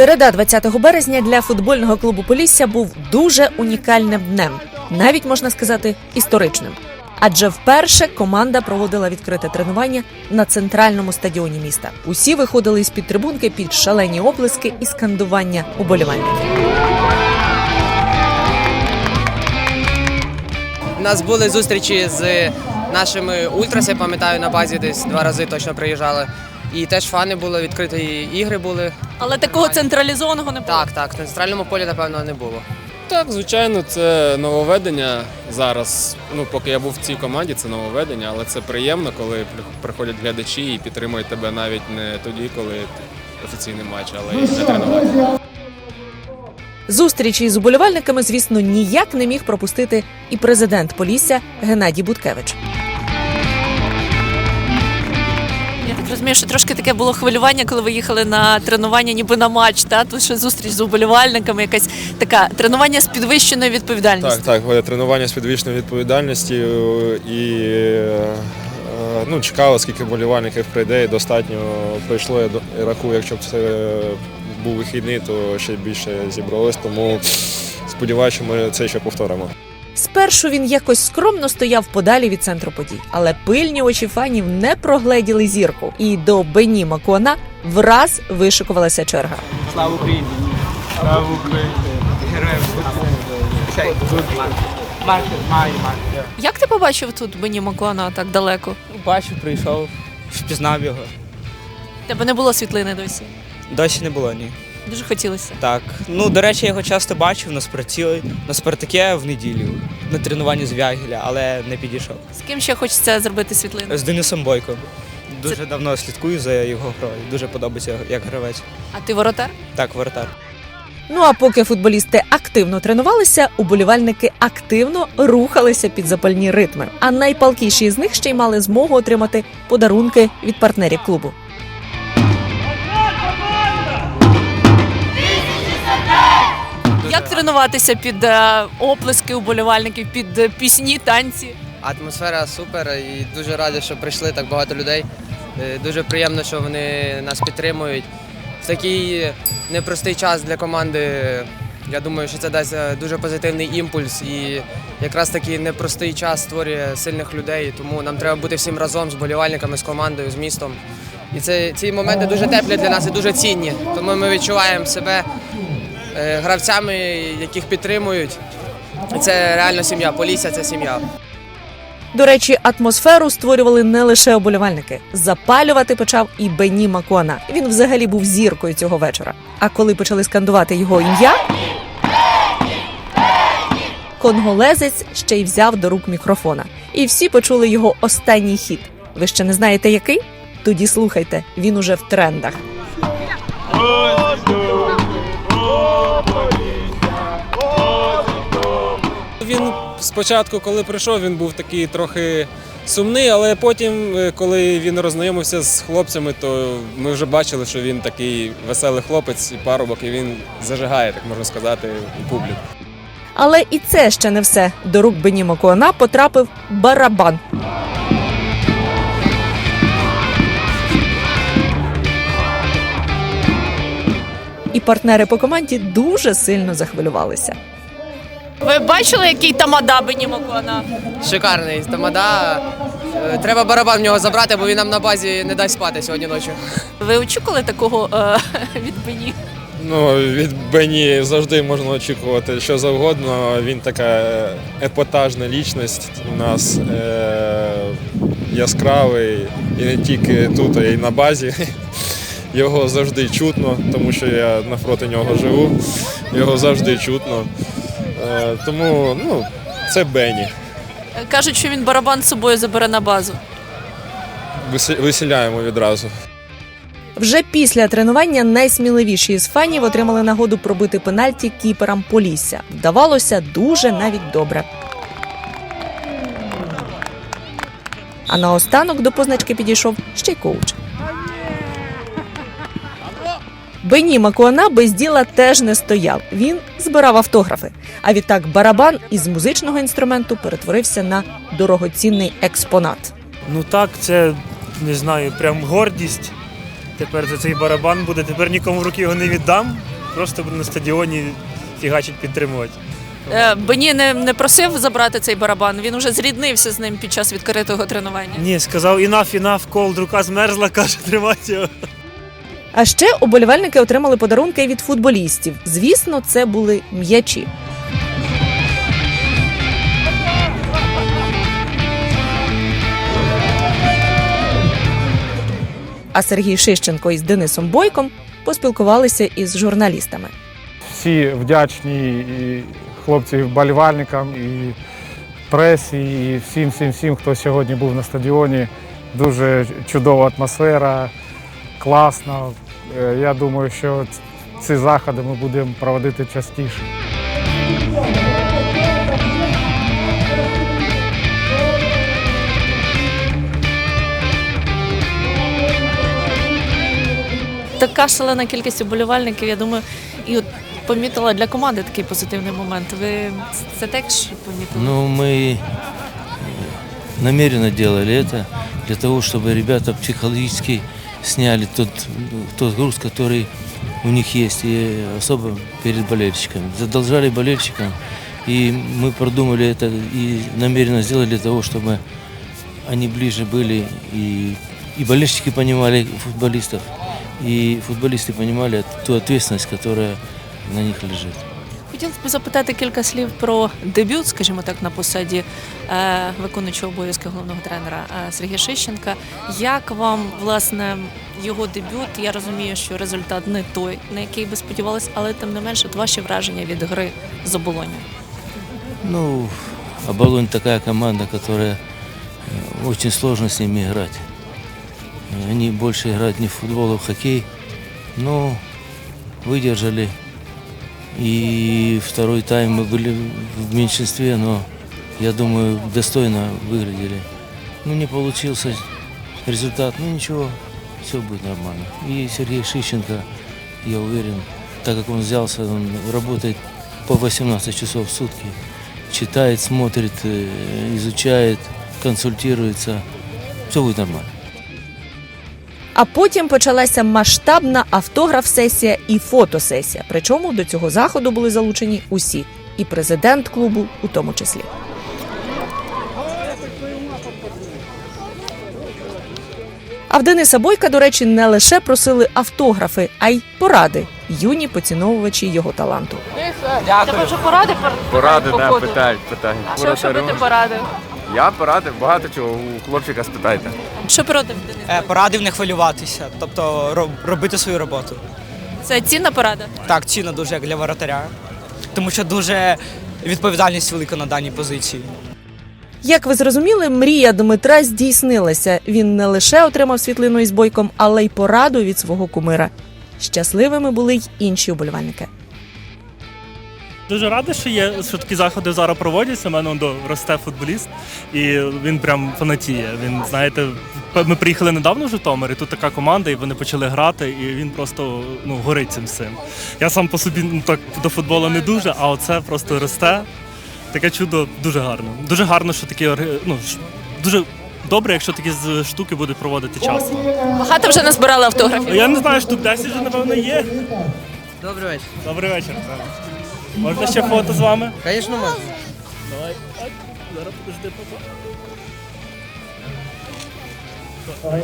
Середа 20 березня для футбольного клубу Полісся був дуже унікальним днем, навіть можна сказати історичним. Адже вперше команда проводила відкрите тренування на центральному стадіоні міста. Усі виходили з під трибунки під шалені оплески і скандування уболівальників. У нас були зустрічі з нашими ультрас, пам'ятаю, на базі десь два рази точно приїжджали. І теж фани були, відкриті ігри були. Але такого централізованого не було. Так, так, на центральному полі, напевно, не було. Так, звичайно, це нововведення зараз. Ну, поки я був в цій команді, це нововведення, але це приємно, коли при- приходять глядачі і підтримують тебе навіть не тоді, коли офіційний матч, але і на тренуванні. Зустрічі з уболівальниками, звісно, ніяк не міг пропустити і президент Полісся Геннадій Буткевич. Я так розумію, що трошки таке було хвилювання, коли ви їхали на тренування, ніби на матч. Та тут ще зустріч з уболівальниками, якась така тренування з підвищеною відповідальністю. Так, так, тренування з підвищеною відповідальністю і е, ну, чекали, скільки болівальників прийде, і достатньо прийшло. Я рахую, якщо б це був вихідний, то ще більше зібралось, тому сподіваюся, що ми це ще повторимо. Спершу він якось скромно стояв подалі від центру подій, але пильні очі фанів не прогледіли зірку, і до Бені Макуана враз вишикувалася черга. Слава Україні! Слава Україні! Героям слава! Марк, має Марк. Як ти побачив тут Бені Макуана так далеко? Бачив, прийшов, впізнав його. Тебе не було світлини досі. Досі не було, ні. Дуже хотілося. Так. Ну, до речі, я його часто бачив на спорті, на спартаке в неділю, на тренуванні з Вягеля, але не підійшов. З ким ще хочеться зробити світлину? З Денисом Бойко. Дуже давно слідкую за його грою. Дуже подобається як гравець. А ти воротар? Так, воротар. Ну а поки футболісти активно тренувалися, уболівальники активно рухалися під запальні ритми. А найпалкіші з них ще й мали змогу отримати подарунки від партнерів клубу. Як тренуватися під е, оплески уболівальників, під е, пісні, танці? Атмосфера супер і дуже радий, що прийшли так багато людей. Е, Дуже приємно, що вони нас підтримують. В такий непростий час для команди. Я думаю, що це дасть дуже позитивний імпульс і якраз такий непростий час створює сильних людей. Тому нам треба бути всім разом з болівальниками, з командою, з містом. І це ці моменти дуже теплі для нас і дуже цінні. Тому ми відчуваємо себе гравцями, яких підтримують. Це реально сім'я. Полісся це сім'я. До речі, атмосферу створювали не лише оболівальники. Запалювати почав і Бені Макуана. Він взагалі був зіркою цього вечора. А коли почали скандувати його ім'я, конголезець ще й взяв до рук мікрофона. І всі почули його останній хіт. Ви ще не знаєте який? Тоді слухайте, він уже в трендах. Він спочатку, коли прийшов, він був такий трохи сумний, але потім, е, коли він роззнайомився з хлопцями, то ми вже бачили, що він такий веселий хлопець і парубок, і він зажигає, так можна сказати, у публіку. Але і це ще не все. До рук Бені Макуана потрапив барабан. І партнери по команді дуже сильно захвилювалися. Ви бачили, який тамада Бені Макуана? Шикарний тамада. Е, Треба барабан в нього забрати, бо він нам на базі не дасть спати сьогодні ночі. Ви очікували такого е, від Бені? Ну, від Бені завжди можна очікувати що завгодно. Він така епатажна лічність у нас е- яскравий і не тільки тут, а й на базі. Його завжди чутно, тому що я навпроти нього живу. Його завжди чутно. Е, тому ну, це Бені. Кажуть, що він барабан з собою забере на базу. Висі- Висіляємо відразу. Вже після тренування найсміливіші із фанів отримали нагоду пробити пенальті кіперам Полісся. Вдавалося дуже навіть добре. А наостанок до позначки підійшов ще й коуч. Бені Макуана без діла теж не стояв. Він збирав автографи. А відтак барабан із музичного інструменту перетворився на дорогоцінний експонат. Ну так, це не знаю, прям гордість, Тепер за цей барабан буде, тепер нікому в руки його не віддам. Просто буду на стадіоні фігачить підтримувати. Е, Бені не, не просив забрати цей барабан, він уже зріднився з ним під час відкритого тренування. Ні, сказав інаф, інаф, кол, рука змерзла, каже, тримати його. А ще уболівальники отримали подарунки від футболістів. Звісно, це були м'ячі. А Сергій Шищенко із Денисом Бойком поспілкувалися із журналістами. всі вдячні і хлопцям, і вболівальникам, і пресі, і всім, всім, всім, хто сьогодні був на стадіоні. Дуже чудова атмосфера, класно. Е, Я думаю, що ц- ці заходи ми будемо проводити частіше. Така шалена кількість уболівальників, я думаю, і от помітила для команди такий позитивний момент. Ви це теж помітили? Ну, мы намеренно делали это для того, чтобы ребята психологически сняли тот, тот груз, который у них есть, и особо перед болельщиками. Задолжали болельщикам, и мы продумали это и намеренно сделали для того, чтобы они ближе были, и, и болельщики понимали футболистов, и футболисты понимали ту ответственность, которая на них лежит. Хотілося б запитати кілька слів про дебют, скажімо так, на посаді е, виконуючого обов'язки головного тренера е, Сергія Шищенка. Як вам власне його дебют? Я розумію, що результат не той, на який би сподівалися, але тим не менше, от ваші враження від гри з оболонью. Ну, Оболонь такая команда, которая э, очень сложно с ними играть. Э, Они больше играют не в футбол, а в хоккей. Но выдержали. И второй тайм мы были в меньшинстве, но я думаю, достойно выглядели. Ну, не получился результат, ну ничего, все будет нормально. И Сергей Шищенко, я уверен, так как он взялся, он работает по 18 часов в сутки, читает, смотрит, э, изучает, консультируется. Все будет нормально. А потім почалася масштабна автограф-сесія і фотосесія. Причому до цього заходу були залучені усі, і президент клубу у тому числі. А в Дениса Бойка, до речі, не лише просили автографи, а й поради юні поціновувачі його таланту. Дякую. вже поради Поради, да, питають, питають. Що, що би ти порадив? Я порадив багато чого у хлопчика спитайте. Що порадив Денис? Е, Порадив не хвилюватися, тобто роб- робити свою роботу. Це цінна порада. Так, цінно дуже як для воротаря, тому що дуже відповідальність велика на даній позиції. Як ви зрозуміли, мрія Дмитра здійснилася. Він не лише отримав світлину із бойком, але й пораду від свого кумира. Щасливими були й інші уболівальники. Дуже радий, що є що такі заходи зараз проводяться. У мене до росте футболіст, і він прям фанатіє. Він знаєте, ми приїхали недавно в Житомир, і тут така команда, і вони почали грати, і він просто ну горить цим всім. Я сам по собі ну так до футболу не дуже, а оце просто росте. Таке чудо дуже гарно. Дуже гарно, що такі ну, дуже добре, якщо такі штуки будуть проводити часто. Багато вже назбирали автографів. Я не знаю, штук 10 вже напевно є. Добрий вечір. Добрий вечір. Можна ще фото з вами? Звісно, можна. Давай. Зараз подожди, папа.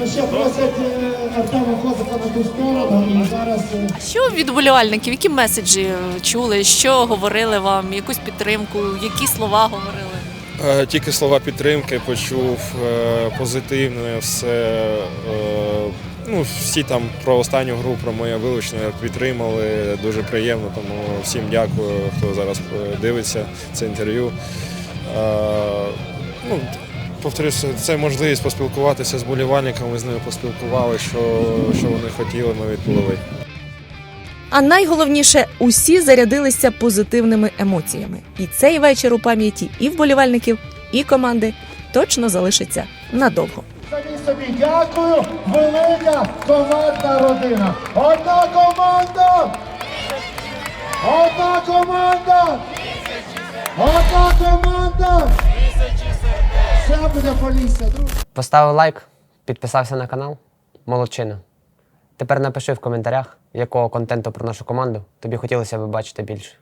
Ну ще просять е, Артема Козака на ту сторону і зараз е, Що від вболівальників? Які меседжі е, чули? Що говорили вам? Якусь підтримку? Які слова говорили? Е, Тільки слова підтримки почув, е, позитивне все. Ну, всі там про останню гру, про моє вилучення підтримали. Дуже приємно, тому всім дякую, хто зараз е, дивиться це інтерв'ю. Е, Ну, повторюся, це можливість поспілкуватися з болівальниками, з ними поспілкувалися, що, що вони хотіли, ми відповіли. А найголовніше, усі зарядилися позитивними емоціями. І цей вечір у пам'яті і вболівальників, і команди точно залишиться надовго. Самі собі дякую. Велика командна родина. Одна команда! Одна команда! Одна команда! Все буде полісся, друзі. Поставив лайк, підписався на канал. Молодчина. Тепер напиши в коментарях, якого контенту про нашу команду тобі хотілося б бачити більше.